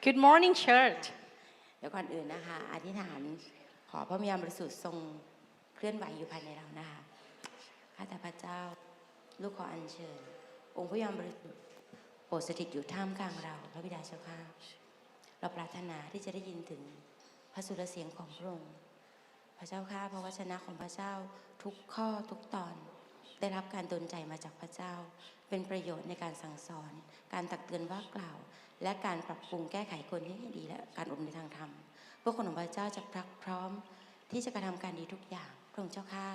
Good morning, church. เดี๋ยวก่อนอื่นนะคะ อธิษฐานขอพระวิญญาณบริสุทธิ์ทรงเคลื่อนไหวอยู่ภายในเรานะคะข้าแต่พระเจ้า ลูกขออัญเชิญ องค์พระวิญญาณบริสุทธิ์โปรดสถิตอยู่ท่ามกลางเรา พระบิดาเจ้าข้าเราปรารถนาที่จะได้ยินถึงพระสุรเสียงของพระองค์พระเจ้าข้าพระวจนะของพระเจ้าทุกข้อทุกตอน ได้รับการดลใจมาจากพระเจ้า เป็นประโยชน์ในการสั่งสอน การตักเตือนว่ากล่าว และการปรับปรุงแก้ไขคนให้ดีและการอบรมในทางธรรมพวกคนของพระเจ้าจะพรักพร้อม ที่จะกระทำการดีทุกอย่างพระองค์เจ้าข้า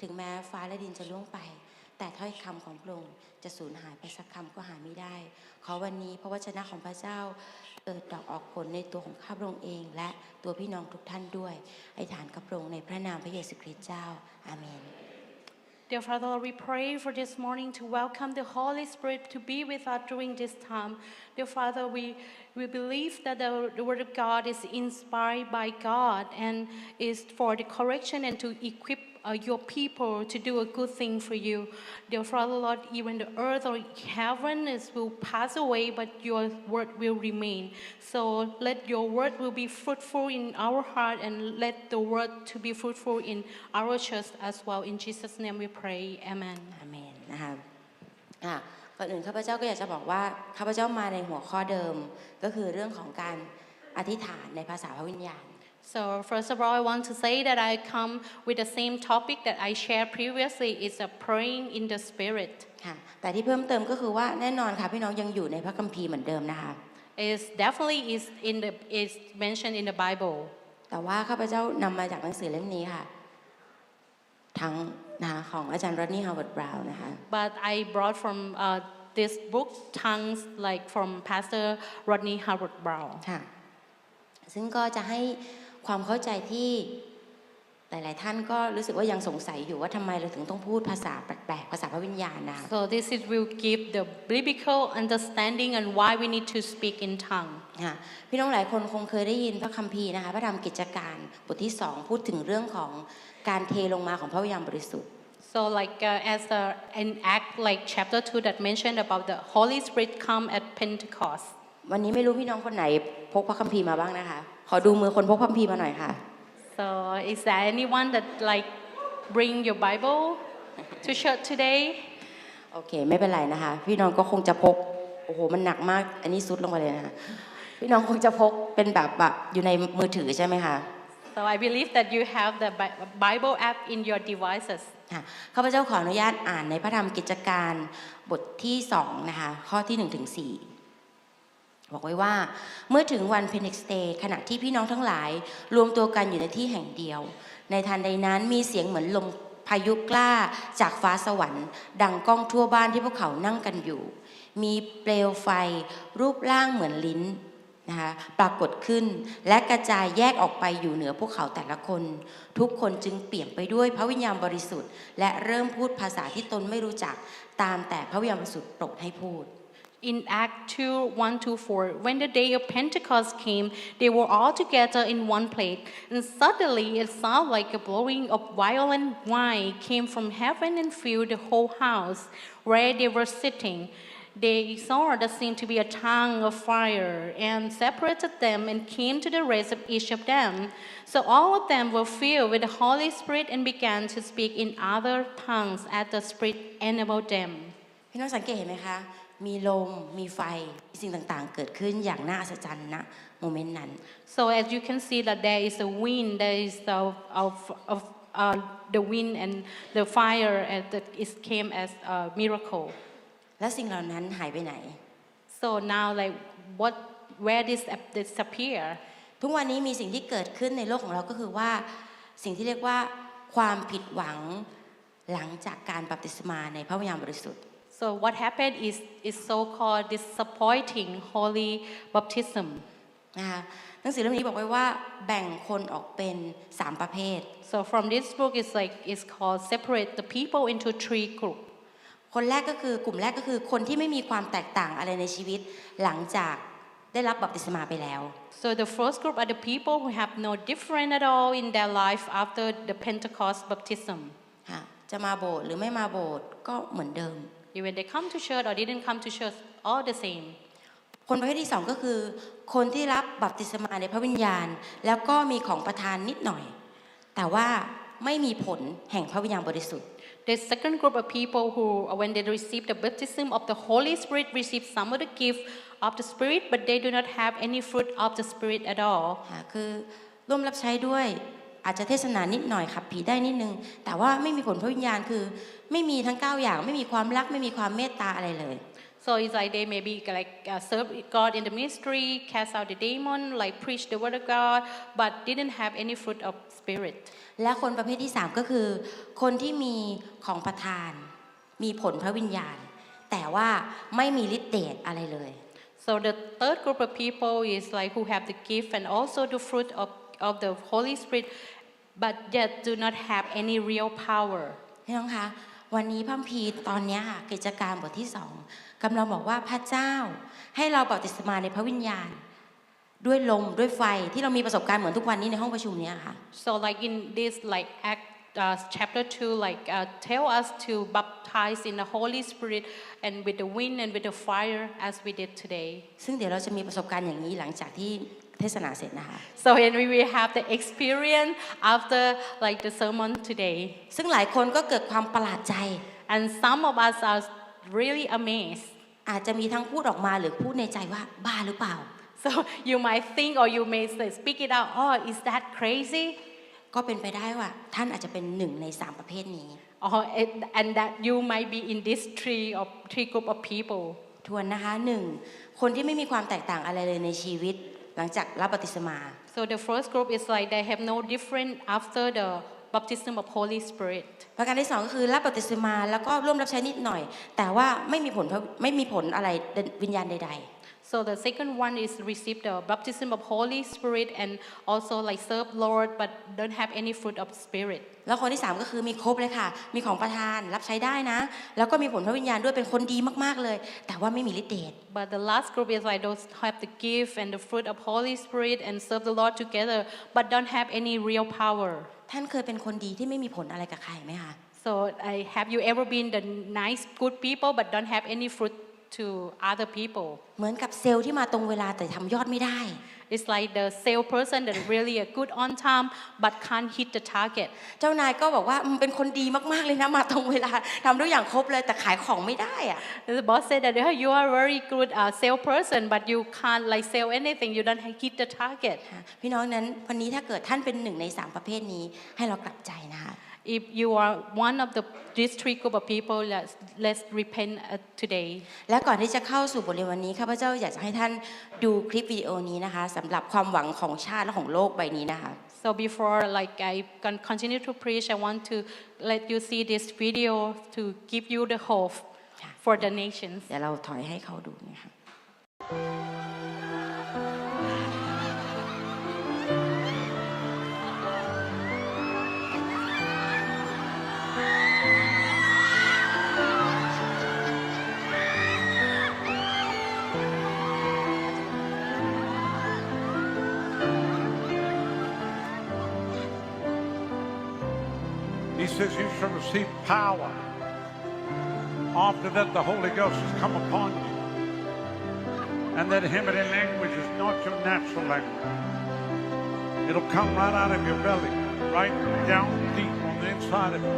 ถึงแม้ฟ้าและดินจะล่วงไป แต่ถ้อยคำของพระองค์จะสูญหายไปสักคำก็หาไม่ได้ ขอวันนี้พระวจนะของพระเจ้าเปิดดอกออกผลในตัวของข้าพระองค์เอง และตัวพี่น้องทุกท่านด้วยไอฐานกับพระองค์ในพระนามพระเยซูคริสต์เจ้า อาเมน Dear Father, Lord, we pray for this morning to welcome the Holy Spirit to be with us during this time. Dear Father, we, we believe that the, the Word of God is inspired by God and is for the correction and to equip uh, your people to do a good thing for you. Dear Father, Lord, even the earth or heaven is, will pass away, but your word will remain. So let your word will be fruitful in our heart and let the word to be fruitful in our church as well. In Jesus' name we pray. Amen. อาเมนนะคะอ่ะก่อนอื่นข้าพเจ้าก็อยากจะบอกว่าข้าพเจ้ามาในหัวข้อเดิม ก็คือเรื่องของการอธิษฐานในภาษาพระวิญญาณ So first of all, I want to say that I come with the same topic that I shared previously. It's a praying in the spirit. ค่ะ แต่ที่เพิ่มเติมก็คือว่าแน่นอนค่ะพี่น้องยังอยู่ในพระคัมภีร์เหมือนเดิมนะคะ It's definitely is in the is mentioned in the Bible. แต่ว่าข้าพเจ้านำมาจากหนังสือเล่มนี้ค่ะ ทั้งนะคะของอาจารย์รอนนี่ฮาวเวิร์ดบราวน์นะคะ But I brought from uh, this book tongues like from Pastor Rodney Howard Brown. ค่ะ ซึ่งก็จะให้ ความเข้าใจที่หลาย ๆ ท่านก็รู้สึกว่ายังสงสัยอยู่ว่าทำไมเราถึงต้องพูดภาษาแปลก ๆ ภาษาพระวิญญาณนะคะ So this is will give the biblical understanding and why we need to speak in tongue. ค่ะพี่น้องหลายคนคงเคยได้ยินพระคัมภีร์นะคะพระธรรมกิจการบทที่สองพูดถึงเรื่องของการเทลงมาของพระวิญญาณบริสุทธิ์ So like uh, as the, an act like chapter 2 that mentioned about the Holy Spirit come at Pentecost. วันนี้ไม่รู้พี่น้องคนไหนพกพระคัมภีร์มาบ้างนะคะ ขอดูมือคนพกพระคัมภีร์มาหน่อยค่ะ So is there anyone that like bring your Bible to church today? โอเค ไม่เป็นไรนะคะ พี่น้องก็คงจะพก โอ้โห มันหนักมาก อันนี้ซุดลงไปเลยนะคะพี่น้องคงจะพกเป็นแบบแบบอยู่ในมือถือใช่ไหมคะ So I believe that you have the Bi- Bible app in your devices. ค่ะข้าพเจ้าขออนุญาตอ่านในพระธรรมกิจการบทที่สองนะคะ ข้อที่1นถึงส บอกไว้ว่าเมื่อถึงวันเพนเ x ก Day ขณะที่พี่น้องทั้งหลาย รวมตัวกันอยู่ในที่แห่งเดียว ในทันใดนั้นมีเสียงเหมือนลมพายุกล้าจากฟ้าสวรรค์ ดังก้องทั่วบ้านที่พวกเขานั่งกันอยู่ มีเปลวไฟ รูปร่างเหมือนลิ้นนะคะปรากฏขึ้นและกระจายแยกออกไปอยู่เหนือพวกเขาแต่ละคน ทุกคนจึงเปี่ยมไปด้วยพระวิญญาณบริสุทธิ์ และเริ่มพูดภาษาที่ตนไม่รู้จักตามแต่พระวิญญาณบริสุทธิ์โปรดให้พูด In Act 2 1 to 4, when the day of Pentecost came, they were all together in one place, and suddenly it sounded like a blowing of violent wine came from heaven and filled the whole house where they were sitting. They saw that seemed to be a tongue of fire and separated them and came to the rest of each of them. So all of them were filled with the Holy Spirit and began to speak in other tongues as the Spirit enabled them. พี่น้องสังเกตเห็นไหมคะ มีลม มีไฟ สิ่งต่างๆ เกิดขึ้นอย่างน่าอัศจรรย์นะโมเมนต์นั้น So as you can see that there is a wind, there is the of, of uh, the wind and the fire and that it came as a miracle. และสิ่งเหล่านั้นหายไปไหน So now like what where this ap- disappear? ทุกวันนี้มีสิ่งที่เกิดขึ้นในโลกของเราก็คือว่าสิ่งที่เรียกว่าความผิดหวังหลังจากการบัพติศมาในพระวิญญาณบริสุทธิ์ So what happened is is so-called disappointing holy baptism. นะคะหนังสือเล่มนี้บอกไว้ว่าแบ่งคนออกเป็นสามประเภท So from this book is like it's called separate the people into three groups. คนแรกก็คือกลุ่มแรกก็คือคนที่ไม่มีความแตกต่างอะไรในชีวิตหลังจากได้รับบัพติศมาไปแล้ว So the first group are the people who have no different at all in their life after the Pentecost baptism. ค่ะจะมาโบสถ์หรือไม่มาโบสถ์ก็เหมือนเดิม Even they come to church or didn't come to church, all the same. คนประเภทที่สองก็คือ คนที่รับบัพติศมาในพระวิญญาณ แล้วก็มีของประทานนิดหน่อย แต่ว่าไม่มีผลแห่งพระวิญญาณบริสุทธิ์ The second group of people who, when they receive the baptism of the Holy Spirit, receive some of the gift of the Spirit, but they do not have any fruit of the Spirit at all. ค่ะคือร่วมรับใช้ด้วย อาจจะเทศนานิดหน่อยขับผีได้นิดนึง แต่ว่าไม่มีผลพระวิญญาณคือ ไม่มีทั้ง 9 อย่าง ไม่มีความรักไม่มีความเมตตาอะไรเลย So it's like they maybe like uh, serve God in the ministry, cast out the demon, like preach the word of God, but didn't have any fruit of Spirit. และคนประเภทที่3ก็คือ คนที่มีของประทาน มีผลพระวิญญาณ แต่ว่าไม่มีฤทธิ์เดชอะไรเลย So the third group of people is like who have the gift and also the fruit of, of the Holy Spirit, but yet do not have any real power. พี่น้องคะวันนี้พระคัมพีร์ตอนเนี้ยค่ะกิจการบทที่สองกำลังบอกว่าพระเจ้า ให้เราบัพติศมาในพระวิญญาณ ด้วยลมด้วยไฟที่เรามีประสบการณ์เหมือนทุกวันนี้ในห้องประชุมเนี้ยค่ะ So like in this like act uh, chapter 2 like uh, tell us to baptize in the Holy Spirit and with the wind and with the fire as we did today. ซึ่งเดี๋ยวเราจะมีประสบการณ์อย่างนี้หลังจากที่ เทศนาเสร็จนะคะ So and we will have the experience after like the sermon today. ซึ่งหลายคนก็เกิดความประหลาดใจ And some of us are really amazed. อาจจะมีทั้งพูดออกมาหรือพูดในใจว่าบ้าหรือเปล่า So you might think or you may say, speak it out, oh, is that crazy? ก็เป็นไปได้ว่าท่านอาจจะเป็นหนึ่งในสามประเภทนี้ Or, and and that you might be in this three of three group of people. ทวนนะคะหนึ่งคนที่ไม่มีความแตกต่างอะไรเลยในชีวิต หลังจากรับบัพติศมา So the first group is like they have no different after the baptism of Holy Spirit. ประการที่สองก็คือรับบัพติศมาแล้วก็ร่วมรับใช้นิดหน่อย แต่ว่าไม่มีผลพระไม่มีผลอะไรวิญญาณใด So the second one is receive the baptism of Holy Spirit and also like serve Lord but don't have any fruit of Spirit. ๆ แล้วคนที่สามก็คือมีครบเลยค่ะ มีของประทานรับใช้ได้นะ แล้วก็มีผลพระวิญญาณด้วยเป็นคนดีมากๆเลย แต่ว่าไม่มีฤทธิ์เดช But the last group is like those who have the gift and the fruit of Holy Spirit and serve the Lord together but don't have any real power. ท่านเคยเป็นคนดีที่ไม่มีผลอะไรกับใครไหมคะ So I, have you ever been the nice, good people but don't have any fruit to other people? เหมือนกับเซลล์ที่มาตรงเวลาแต่ทำยอดไม่ได้ It's like the salesperson that really a good on time but can't hit the target. เจ้านายก็บอกว่าอืมเป็นคนดีมากๆเลยนะมาตรงเวลาทำทุกอย่างครบเลยแต่ขายของไม่ได้อะ The boss said that "Oh, you are a very good uh, salesperson, but you can't like sell anything. You don't hit the target. ค่ะพี่น้องนั้นวันนี้ถ้าเกิดท่านเป็นหนึ่งในสามประเภทนี้ให้เรากลับใจนะคะ If you are one of the these three group of people, let's let's repent uh, today. และก่อนที่จะเข้าสู่บทเรียนวันนี้ข้าพเจ้าอยากจะให้ท่านดูคลิปวิดีโอนี้นะคะสำหรับความหวังของชาติและของโลกใบนี้นะคะ So before like I can continue to preach, I want to let you see this video to give you the hope Yeah. for the nations. เดี๋ยวเราถอยให้เขาดูนะคะ says, You shall receive power after that the Holy Ghost has come upon you. And that Heavenly language is not your natural language. It'll come right out of your belly, right down deep on the inside of you.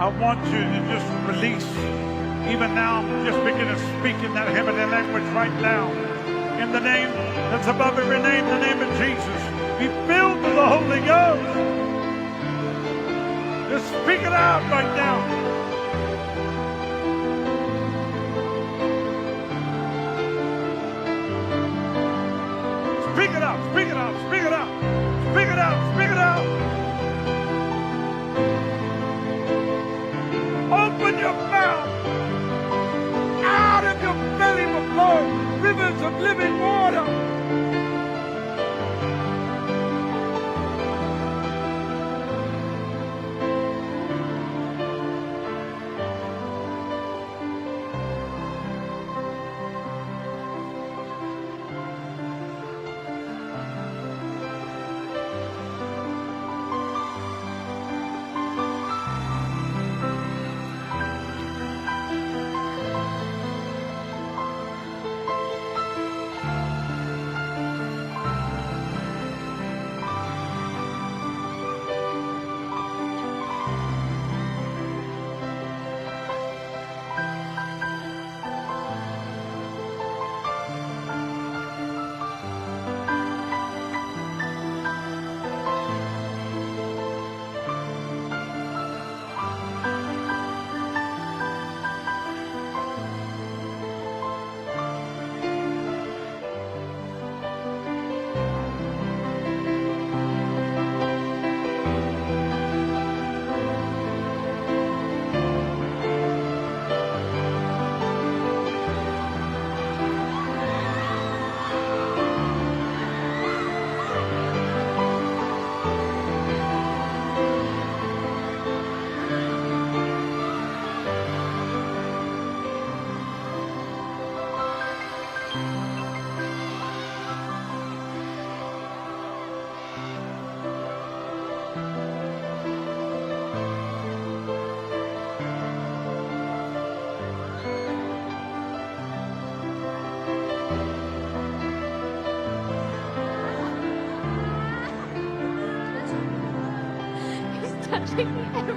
I want you to just release, even now, just begin to speak in that heavenly language right now. In the name that's above every name, the name of Jesus. Be filled with the Holy Ghost. Just speak it out right now.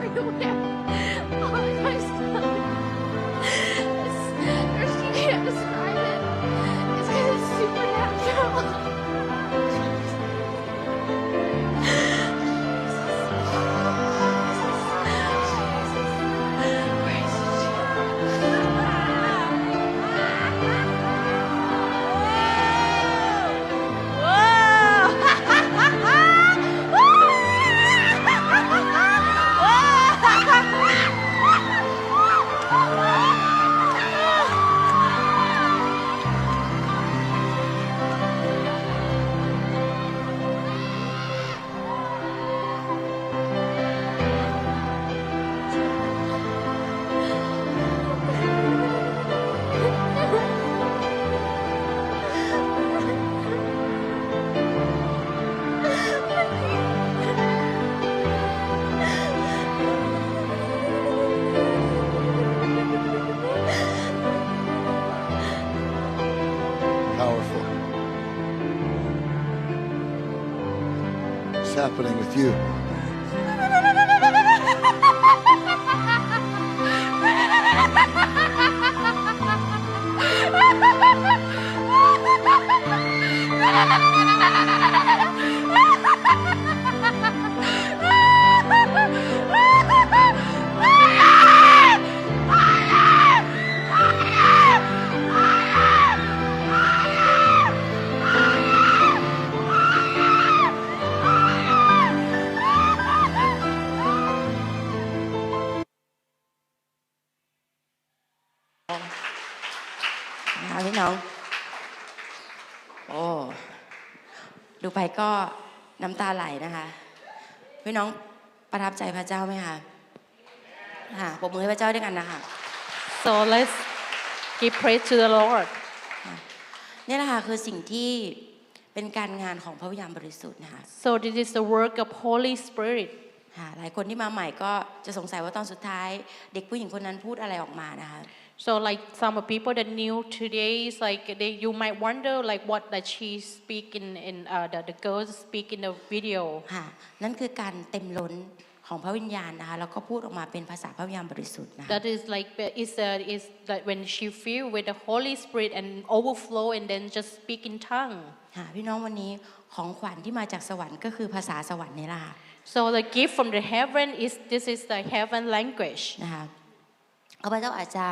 Me everywhere. Oh happening with you? น้ำตาไหลนะคะพี่น้องประทับใจพระเจ้าไหมคะค่ะปรบมือให้พระเจ้าด้วยกันนะคะ So let's give praise to the Lord. นี่แหละค่ะคือสิ่งที่เป็นการงานของพระวิญญาณบริสุทธิ์นะคะ So this is the work of Holy Spirit. ค่ะหลายคนที่มาใหม่ก็จะสงสัยว่าตอนสุดท้าย เด็กผู้หญิงคนนั้นพูดอะไรออกมานะคะ So like some of people that new today is like they, you might wonder like what that she speak in, in uh, the, the girls speak in the video. ค่ะนั่นคือการเต็มล้นของพระวิญญาณนะคะแล้วก็พูดออกมาเป็นภาษาพระวิญญาณบริสุทธิ์นะคะ That is like is uh, is that when she filled with the Holy Spirit and overflow and then just speak in tongue. ค่ะพี่น้องวันนี้ของขวัญที่มาจากสวรรค์ก็คือภาษาสวรรค์นี่แหละค่ะ So the gift from the heaven is this is the heaven language. นะคะ ข้าพเจ้าอาจจะ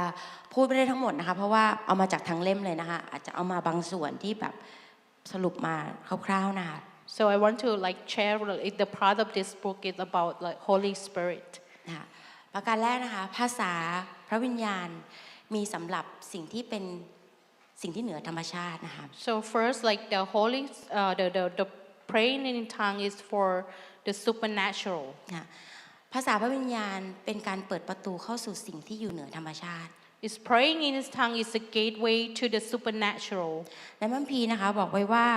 พูดไม่ได้ทั้งหมดนะคะ เพราะว่าเอามาจากทั้งเล่มเลยนะคะ อาจจะเอามาบางส่วนที่แบบสรุปมาคร่าวๆนะคะ So I want to like share like, the part of this book is about like Holy Spirit. นะคะประการแรกนะคะ ภาษาพระวิญญาณมีสำหรับสิ่งที่เป็นสิ่งที่เหนือธรรมชาตินะคะ So first, like the holy, uh, the, the the praying in tongue is for the supernatural. นะ ภาษาพระวิญญาณเป็นการเปิดประตูเข้าสู่สิ่งที่อยู่เหนือธรรมชาติ Is praying in his tongue is a gateway to the supernatural. ในมัมพีร์นะคะบอกไว้ว่า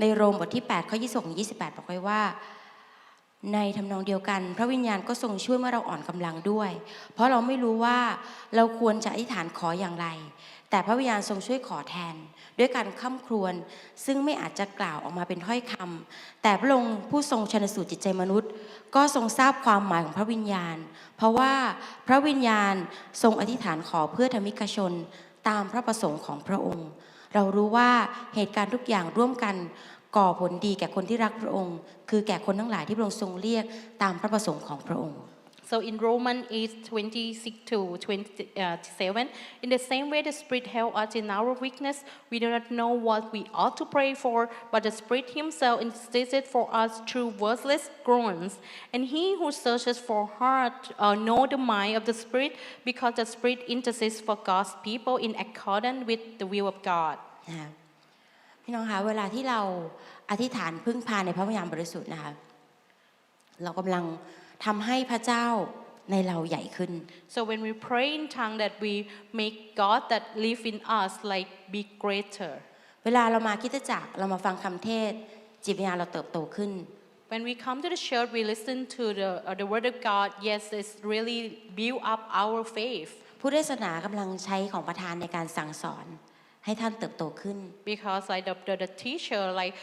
ในโรมบทที่8ข้อ26 28 บอกไว้ว่า ในทำนองเดียวกัน พระวิญญาณก็ทรงช่วยเมื่อเราอ่อนกำลังด้วย เพราะเราไม่รู้ว่าเราควรจะอธิษฐานขออย่างไร แต่พระวิญญาณทรงช่วยขอแทน ด้วยการข้าครวญซึ่งไม่อาจจะกล่าวออกมาเป็นถ้อยคำแต่พระองค์ผู้ทรงชนสูตรจิตใจมนุษย์ ก็ทรงทราบความหมายของพระวิญญาณ เพราะว่าพระวิญญาณทรงอธิษฐานขอเพื่อธรรมิกชนตามพระประสงค์ของพระองค์ เรารู้ว่าเหตุการณ์ทุกอย่างร่วมกันก่อผลดีแก่คนที่รักพระองค์ คือแก่คนทั้งหลายที่พระองค์ทรงเรียกตามพระประสงค์ของพระองค์ So in Romans 8, 26 to 27, in the same way the Spirit help us in our weakness, we do not know what we ought to pray for, but the Spirit Himself intercedes for us through wordless groans. And He who searches for heart uh, know the mind of the Spirit, because the Spirit intercedes for God's people in accordance with the will of God. นะคะพี่น้องคะเวลาที่เราอธิษฐานพึ่งพาในพระวิญญาณบริสุทธิ์นะคะเรากำลัง ทำให้พระเจ้าในเราใหญ่ขึ้น So when we pray in tongue, that we make God that live in us like be greater. เวลาเรามาคริดจักรเรามาฟังคำเทศน์จิตวิญญาณเราเติบโตขึ้น When we come to the church, we listen to the, uh, the word of God. Yes, it's really build up our faith. ผู้เทศนากำลังใช้ของประธานในการสั่งสอน ให้ท่านเติบโตขึ้น because like the, the, the teacher like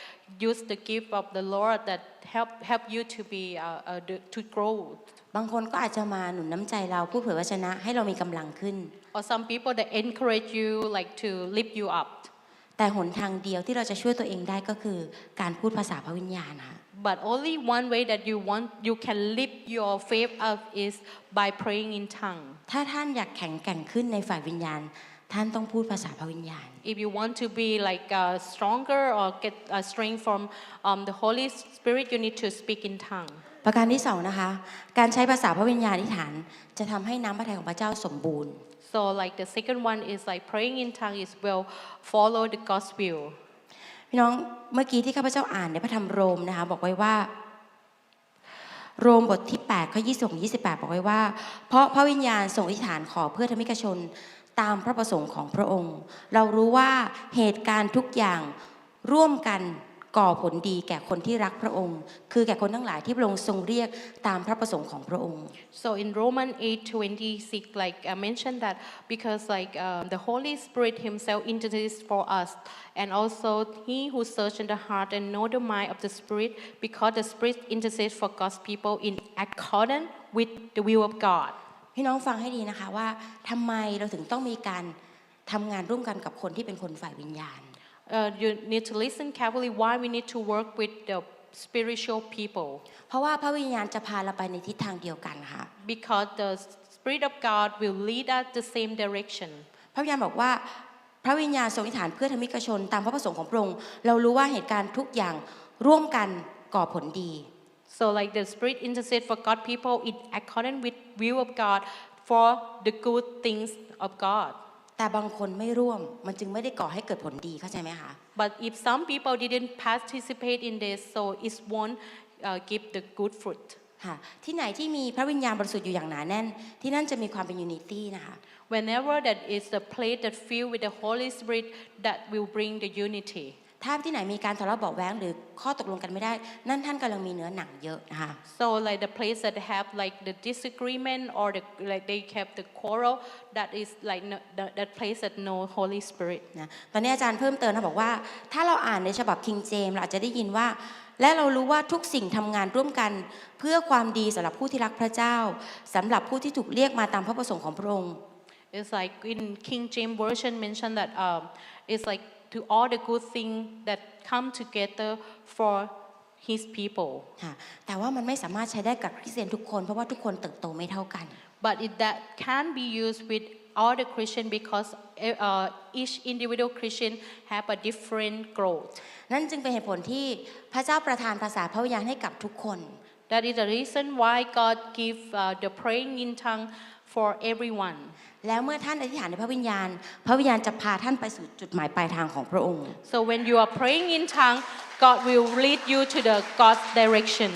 use the gift of the Lord that help help you to be uh, uh, the- to grow บางคนก็อาจจะมาหนุนน้ำใจเราพูดเผยวจนะให้เรามีกำลังขึ้น or some people that encourage you like to lift you up แต่หนทางเดียวที่เราจะช่วยตัวเองได้ก็คือการพูดภาษาพระวิญญาณค่ะ but only one way that you want you can lift your faith up is by praying in tongue ถ้าท่านอยากแข็งแกร่งขึ้นในฝ่ายวิญญาณ ท่านต้องพูดภาษาพระวิญญาณ if you want to be like uh, stronger or get uh, strength from um, the Holy Spirit you need to speak in tongue ประการที่สองนะคะ การใช้ภาษาพระวิญญาณอธิษฐาน จะทำให้น้ำพระทัยของพระเจ้าสมบูรณ์ So like the second one is like praying in tongue is will follow the God's will. พี่น้องเมื่อกี้ที่ข้าพเจ้าอ่านในพระธรรมโรมนะคะบอกไว้ว่าโรมบทที่8ข้อ26 28 บอกไว้ว่า เพราะพระวิญญาณทรงอธิษฐานขอเพื่อธรรมิกชน ตามพระประสงค์ของพระองค์ เรารู้ว่าเหตุการณ์ทุกอย่างร่วมกันก่อผลดีแก่คนที่รักพระองค์ คือแก่คนทั้งหลายที่พระองค์ทรงเรียกตามพระประสงค์ของพระองค์ So in Romans 8:26, like I mentioned that because like um, the Holy Spirit Himself intercedes for us, and also He who searches the heart and know the mind of the Spirit, because the Spirit intercedes for God's people in accordance with the will of God. พี่น้องฟังให้ดีนะคะว่าทำไมเราถึงต้องมีการทำงานร่วมกันกับคนที่เป็นคนฝ่ายวิญญาณ Uh, you need to listen carefully why we need to work with the spiritual people. เพราะว่าพระวิญญาณจะพาเราไปในทิศทางเดียวกันค่ะ because the Spirit of God will lead us the same direction. พระวิญญาณบอกว่าพระวิญญาณทรงอธิษฐานเพื่อธรรมิกชน ตามพระประสงค์ของพระองค์เรารู้ว่าเหตุการณ์ทุกอย่างร่วมกันก่อผลดี So like the Spirit intercede for God people in accordance with will of God for the good things of God. แต่บางคนไม่ร่วม มันจึงไม่ได้ก่อให้เกิดผลดีเข้าใจไหมคะ But if some people didn't participate in this, so it won't uh, give the good fruit. ค่ะที่ไหนที่มีพระวิญญาณบริสุทธิ์อยู่อย่างหนาแน่น ที่นั่นจะมีความเป็นยูนิตี้นะคะ Whenever that is the place that filled with the Holy Spirit, that will bring the unity. ถ้าที่ไหนมีการทะเลาะเบาะแว้งหรือข้อตกลงกันไม่ได้ นั่นท่านกำลังมีเนื้อหนังเยอะนะคะ So like the place that have like the disagreement or the like they have the quarrel, that is like no, that, that place that no Holy Spirit. นะตอนนี้อาจารย์เพิ่มเติมนะบอกว่า ถ้าเราอ่านในฉบับคิงเจมเราอาจจะได้ยินว่า และเรารู้ว่าทุกสิ่งทำงานร่วมกัน เพื่อความดีสำหรับผู้ที่รักพระเจ้าสำหรับผู้ที่ถูกเรียกมาตามพระประสงค์ของพระองค์ It's like in King James Version mentioned that um, it's like to all the good things that come together for His people. ค่ะแต่ว่ามันไม่สามารถใช้ได้กับคริสเตียนทุกคน เพราะว่าทุกคนเติบโตไม่เท่ากัน But it, that can be used with all the Christian because uh, each individual Christian have a different growth. นั่นจึงเป็นเหตุผลที่พระเจ้าประทานภาษาพระวิญญาณให้กับทุกคน That is the reason why God give uh, the praying in tongue for everyone. แล้วเมื่อท่านอธิษฐานในพระวิญญาณ พระวิญญาณจะพาท่านไปสู่จุดหมายปลายทางของพระองค์ So when you are praying in tongue, God will lead you to the God's direction.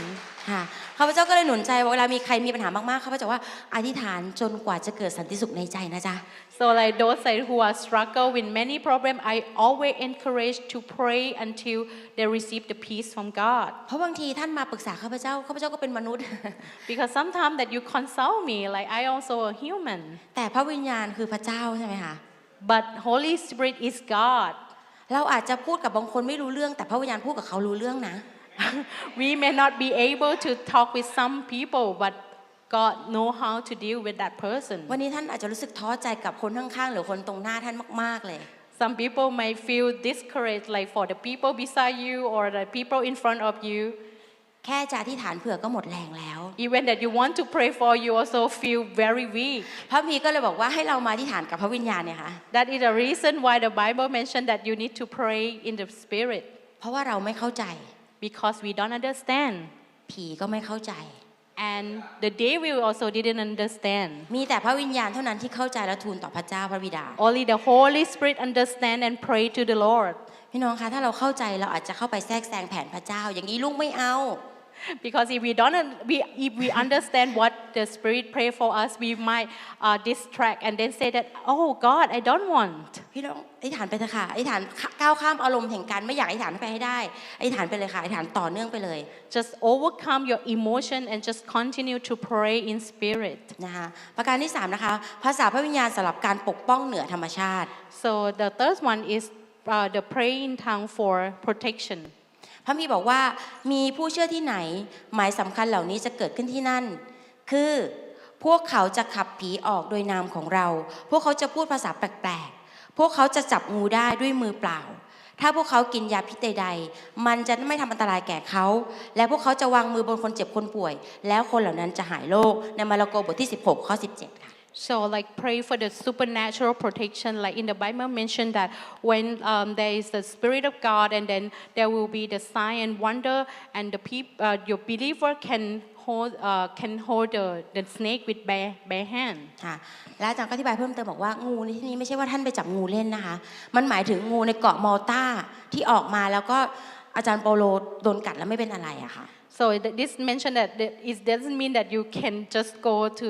ค่ะ ข้าพเจ้าก็เลยหนุนใจว่าเวลามีใครมีปัญหามากๆข้าพเจ้าว่าอธิษฐานจนกว่าจะเกิดสันติสุขในใจนะจ๊ะ So like those that who are struggle with many problems, I always encourage to pray until they receive the peace from God. เพราะบางทีท่านมาปรึกษาข้าพเจ้าข้าพเจ้าก็เป็นมนุษย์ Because sometimes that you consult me, like I also a human. แต่พระวิญญาณคือพระเจ้าใช่ไหมคะ But Holy Spirit is God. เราอาจจะพูดกับบางคนไม่รู้เรื่องแต่พระวิญญาณพูดกับเขารู้เรื่องนะ we may not be able to talk with some people, but God know how to deal with that person. วันนี้ท่านอาจจะรู้สึกท้อใจกับคนข้างๆ หรือคนตรงหน้าท่านมาก ๆ เลย Some people may feel discouraged, like for the people beside you or the people in front of you. แค่จะอธิษฐานเผื่อก็หมดแรงแล้ว Even that you want to pray for, you also feel very weak. พระมีก็เลยบอกว่าให้เรามาอธิษฐานกับพระวิญญาณเนี่ยค่ะ That is the reason why the Bible mentioned that you need to pray in the Spirit เพราะว่าเราไม่เข้าใจ because we don't understand. ผีก็ไม่เข้าใจ And the devil also didn't understand. มีแต่พระวิญญาณเท่านั้นที่เข้าใจและทูลต่อพระเจ้าพระบิดา Only the Holy Spirit understand and pray to the Lord. พี่น้องคะถ้าเราเข้าใจเราอาจจะเข้าไปแทรกแซงแผนพระเจ้า อย่างนี้ลูกไม่เอา Because if we don't, we, if we understand what the Spirit pray for us, we might uh, distract and then say that, oh God, I don't want. พี่น้องอธิษฐานไปเถอะค่ะอธิษฐานก้าวข้ามอารมณ์แห่งการไม่อยากอธิษฐานไปให้ได้อธิษฐานไปเลยค่ะอธิษฐานต่อเนื่องไปเลย Just overcome your emotion and just continue to pray in spirit. นะคะประการที่สามนะคะภาษาพระวิญญาณสำหรับการปกป้องเหนือธรรมชาติ So the third one is uh, the praying tongue for protection. พระมีบอกว่ามีผู้เชื่อที่ไหน หมายสำคัญเหล่านี้จะเกิดขึ้นที่นั่น คือพวกเขาจะขับผีออกโดยนามของเรา พวกเขาจะพูดภาษาแปลกๆ พวกเขาจะจับงูได้ด้วยมือเปล่า ถ้าพวกเขากินยาพิษใดๆ มันจะไม่ทำอันตรายแก่เขา และพวกเขาจะวางมือบนคนเจ็บคนป่วย แล้วคนเหล่านั้นจะหายโรค ในมาระโกบทที่ 16 ข้อ 17 ค่ะ So, like, pray for the supernatural protection. Like in the Bible, mentioned that when um, there is the Spirit of God, and then there will be the sign and wonder, and the peop- uh, your believer can hold uh, can hold the, the snake with bare bare hand. ค่ะและอาจารย์ก็อธิบายเพิ่มเติมบอกว่างูในที่นี้ไม่ใช่ว่าท่านไปจับงูเล่นนะคะ มันหมายถึงงูในเกาะมอลตาที่ออกมาแล้วก็อาจารย์โปโลโดนกัดแล้วไม่เป็นอะไรอะค่ะ So th- this mentioned that that it doesn't mean that you can just go to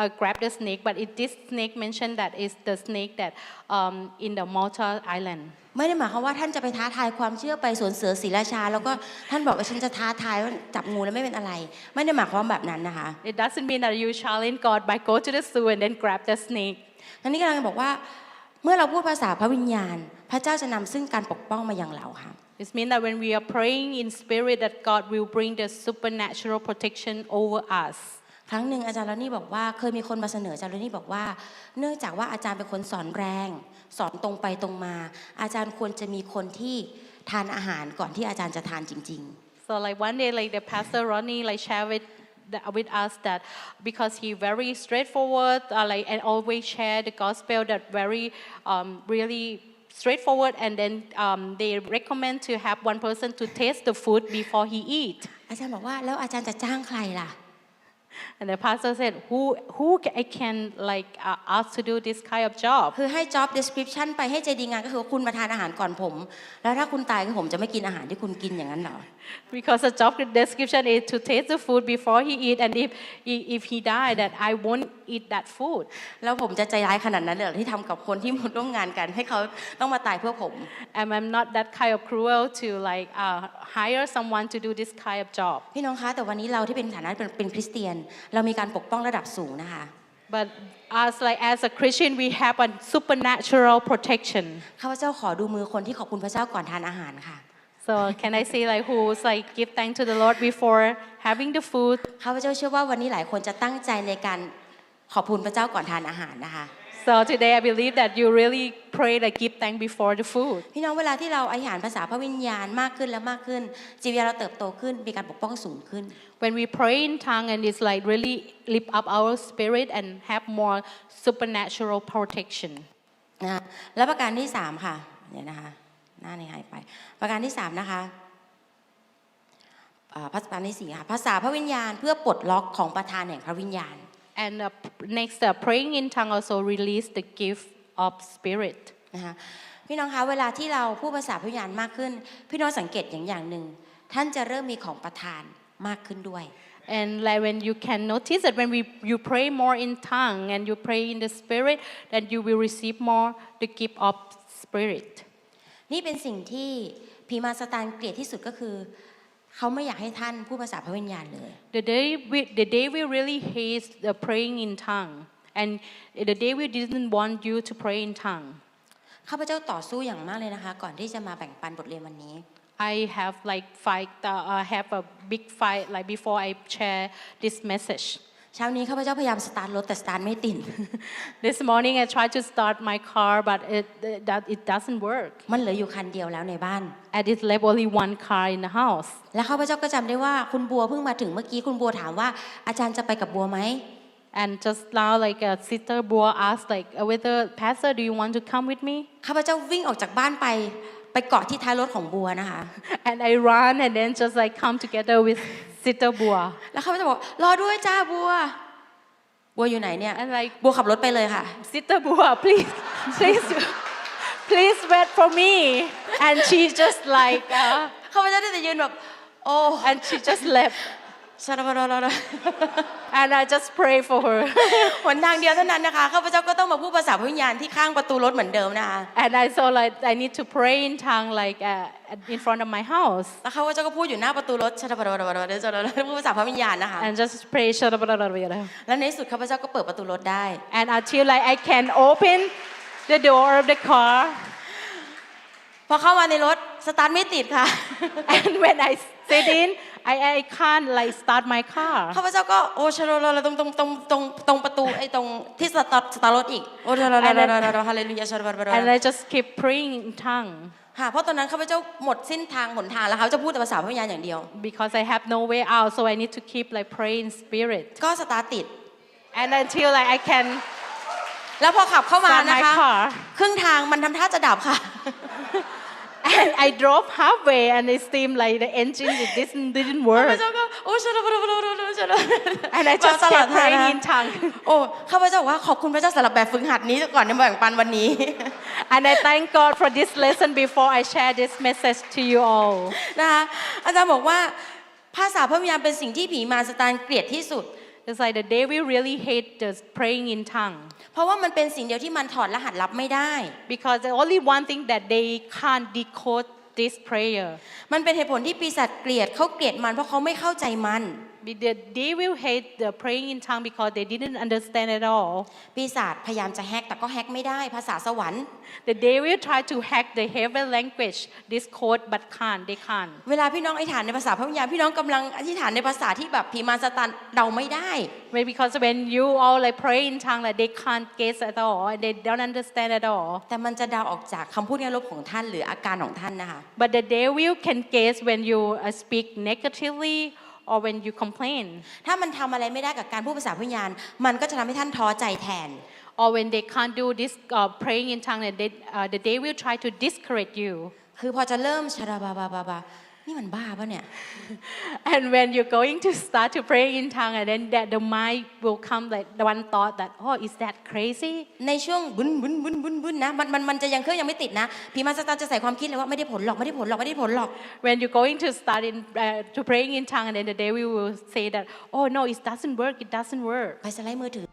uh, grab the snake, but it, this snake mentioned that is the snake that um, in the Malta Island. ไม่ได้หมายความว่าท่านจะไปท้าทายความเชื่อไปสวนเสือศรีราชา แล้วก็ท่านบอกว่าฉันจะท้าทายว่าจับงูแล้วไม่เป็นอะไร ไม่ได้หมายความแบบนั้นนะคะ It doesn't mean that you challenge God by go to the zoo and then grab the snake. ทั้งนี้กำลังจะบอกว่า เมื่อเราพูดภาษาพระวิญญาณ พระเจ้าจะนำซึ่งการปกป้องมาอย่างเราค่ะ It means that when we are praying in spirit, that God will bring the supernatural protection over us. ครั้งหนึ่งอาจารย์ลอนี่บอกว่าเคยมีคนมาเสนออาจารย์ลอนี่บอกว่า เนื่องจากว่าอาจารย์เป็นคนสอนแรง สอนตรงไปตรงมา อาจารย์ควรจะมีคนที่ทานอาหารก่อนที่อาจารย์จะทานจริง So like one day, like the pastor Ronnie like share with the- with us that because he very straightforward, uh, like and always share the gospel that very um, really straightforward, and then um, they recommend to have one person to taste the food before he eat. ๆ อาจารย์บอกว่าแล้วอาจารย์จะจ้างใครล่ะ And the pastor said, "Who who ca- I can like uh, ask to do this kind of job?" คือให้ job description ไปให้ใจดีงานก็คือว่าคุณมาทานอาหารก่อนผม แล้วถ้าคุณตายก็ผมจะไม่กินอาหารที่คุณกินอย่างนั้นเหรอ Because the job description is to taste the food before he eat, and if if he die, that I won't eat that food. แล้วผมจะใจร้ายขนาดนั้นเลยเหรอที่ทำกับคนที่มาร่วมงานกันให้เขาต้องมาตายเพื่อผม And I'm not that kind of cruel to like uh, hire someone to do this kind of job. พี่น้องคะแต่วันนี้เราที่เป็นฐานะเป็นเป็นคริสเตียนเรามีการปกป้องระดับสูงนะคะ But as like as a Christian, we have a supernatural protection. ข้าพเจ้าขอดูมือคนที่ขอบคุณพระเจ้าก่อนทานอาหารค่ะ So can I say like who's like give thanks to the Lord before having the food? ข้าพเจ้าเชื่อว่าวันนี้หลายคนจะตั้งใจในการขอบคุณพระเจ้าก่อนทานอาหารนะคะ So today I believe that you really pray like give thanks before the food. พี่น้องเวลาที่เราอธิษฐานภาษาพระวิญญาณมากขึ้นและมากขึ้นจิตวิญญาณเราเติบโตขึ้นมีการปกป้องสูงขึ้น When we pray in tongue and it's like really lift up our spirit and have more supernatural protection. นะแล้วประการที่สามค่ะเดี๋ยวนะคะหน้าในหายไป ประการที่สามนะคะอ่าประการที่สี่ค่ะภาษาพระวิญญาณเพื่อปลดล็อกของประธานแห่งพระวิญญาณ And uh, p- next, uh, praying in tongue also release the gift of spirit. นะคะพี่น้องคะเวลาที่เราพูดภาษาพระวิญญาณมากขึ้น พี่น้องสังเกตอย่างอย่างหนึ่งท่านจะเริ่มมีของประทานมากขึ้นด้วย And like when you can notice that when we you pray more in tongue and you pray in the spirit, then you will receive more the gift of spirit. นี่เป็นสิ่งที่พีมาสตานเกลียดที่สุดก็คือ เขาไม่อยากให้ท่านพูดภาษาพระวิญญาณเลย The day we, the day we really hate the praying in tongue, and the day we didn't want you to pray in tongue. ข้าพเจ้าต่อสู้อย่างมากเลยนะคะ ก่อนที่จะมาแบ่งปันบทเรียนวันนี้ I have like fight, uh, I have a big fight like before I share this message. เช้านี้ข้าพเจ้าพยายามสตาร์ทรถแต่สตาร์ทไม่ติด This morning I tried to start my car, but it, that it doesn't work. มันเหลืออยู่คันเดียวแล้วในบ้าน And it's left only one car in the house. และข้าพเจ้าก็จำได้ว่าคุณบัวเพิ่งมาถึงเมื่อกี้คุณบัวถามว่าอาจารย์จะไปกับบัวไหม And just now, like uh, Sister Bua asked, like, uh, whether Pastor, do you want to come with me? ข้าพเจ้าวิ่งออกจากบ้านไปไปเกาะที่ท้ายรถของบัวนะคะ And I run and then just like come together with Sister Bua. แล้วข้าพเจ้าบอกรอด้วยจ้าบัว บัวอยู่ไหนเนี่ย And like, บัวขับรถไปเลยค่ะ Sister Bua, please, please, please wait for me. And she just like, uh, ข้าพเจ้าได้แต่ยืนแบบ Oh. and she just left. ชาดาบาดาดาดา And I just pray for her. หนทางเดียวเท่านั้นนะคะข้าพเจ้าก็ต้องมาพูดภาษาพระวิญญาณที่ข้างประตูรถเหมือนเดิมนะคะ and I saw like I need to pray in tongue like uh, in front of my house. แล้วข้าพเจ้าก็พูดอยู่หน้าประตูรถชาดาบาดาดาดาชาดาบาดาพูดภาษาพระวิญญาณนะคะ And just pray. "Shadabadadabada." และในที่สุดข้าพเจ้าก็เปิดประตูรถได้ And until like I can open the door of the car. พอเข้ามาในรถสตาร์ทไม่ติดค่ะ and when I sit in, I, I can't like start my car. ข้าพเจ้าก็โอ้ชะโลโลตรงตรงตรงตรงตรงประตูไอ้ตรงที่สตาร์ทสตาร์ทรถอีกโอ้ชะโลโลโลลฮาเลลูยาชะโลโลล And I just keep praying in tongue ค่ะเพราะตอนนั้นข้าพเจ้าหมดสิ้นทางหนทางแล้วเขาจะพูดแต่ภาษาพระวิญญาณอย่างเดียว because I have no way out, so I need to keep like praying in spirit. ก็สตาร์ทติด And until like I can แล้วพอขับเข้ามา start นะ my คะ car, ครึ่งทางมันทำท่าจะดับค่ะ and I drove halfway, and it seemed like the engine it didn't didn't ข้าพ work. เจ้าก็โอ้ชะโลโลโลโลโลชะโล And I just ตลอด kept ทาง praying นะ in tongue. โอ้ข้าพเจ้าบอกว่าขอบคุณพระเจ้าสำหรับแบบฝึกหัดนี้ก่อนในแบ่งปันวันนี้ And I thank God for this lesson before I share this message to you all. นะคะอาจารย์บอกว่าภาษาพระวิญญาณเป็นสิ่งที่ผีมารสตานเกลียดที่สุด It's like the devil really hate the praying in tongue เพราะว่ามันเป็นสิ่งเดียวที่มันถอดรหัสลับไม่ได้ because the only one thing that they can't decode this prayer. มันเป็นเหตุผลที่ปีศาจเกลียดเขาเกลียดมันเพราะเขาไม่เข้าใจมัน The devil hate the praying in tongue because they didn't understand at all. ปีศาจพยายามจะแฮกแต่ก็แฮกไม่ได้ภาษาสวรรค์ The devil try to hack the heaven language, this code, but can't. They can't. เวลาพี่น้องอธิษฐานในภาษาพระวิญญาณพี่น้องกำลังอธิษฐานในภาษาที่แบบผีมารสตานเดาไม่ได้ Maybe because when you all like pray in tongue, like they can't guess at all, and they don't understand at all. แต่มันจะเดาออกจากคำพูดในลบของท่านหรืออาการของท่านนะคะ But the devil can guess when you uh, speak negatively or when you complain, ถ้ามันทำอะไรไม่ได้กับการพูดภาษาพระวิญญาณ มันก็จะทำให้ท่านท้อใจแทน or when they can't do this uh, praying in tongue, and they, uh, the devil try to discourage you. คือพอจะเริ่มชาราบาบาบาบา นี่มันบ้าปะเนี่ย And when you're going to start to pray in tongue, and then that the mind will come like the one thought that, oh, is that crazy? ในช่วงบุนบุนบุนบุนบุนนะมันมันมันจะยังเครื่องยังไม่ติดนะผีมารสตานจะใส่ความคิดเลยว่าไม่ได้ผลหรอกไม่ได้ผลหรอกไม่ได้ผลหรอก When you're going to start in, uh, to praying in tongue, and then the devil will say that, oh no, it doesn't work, it doesn't work. ไปสไลด์มือถือ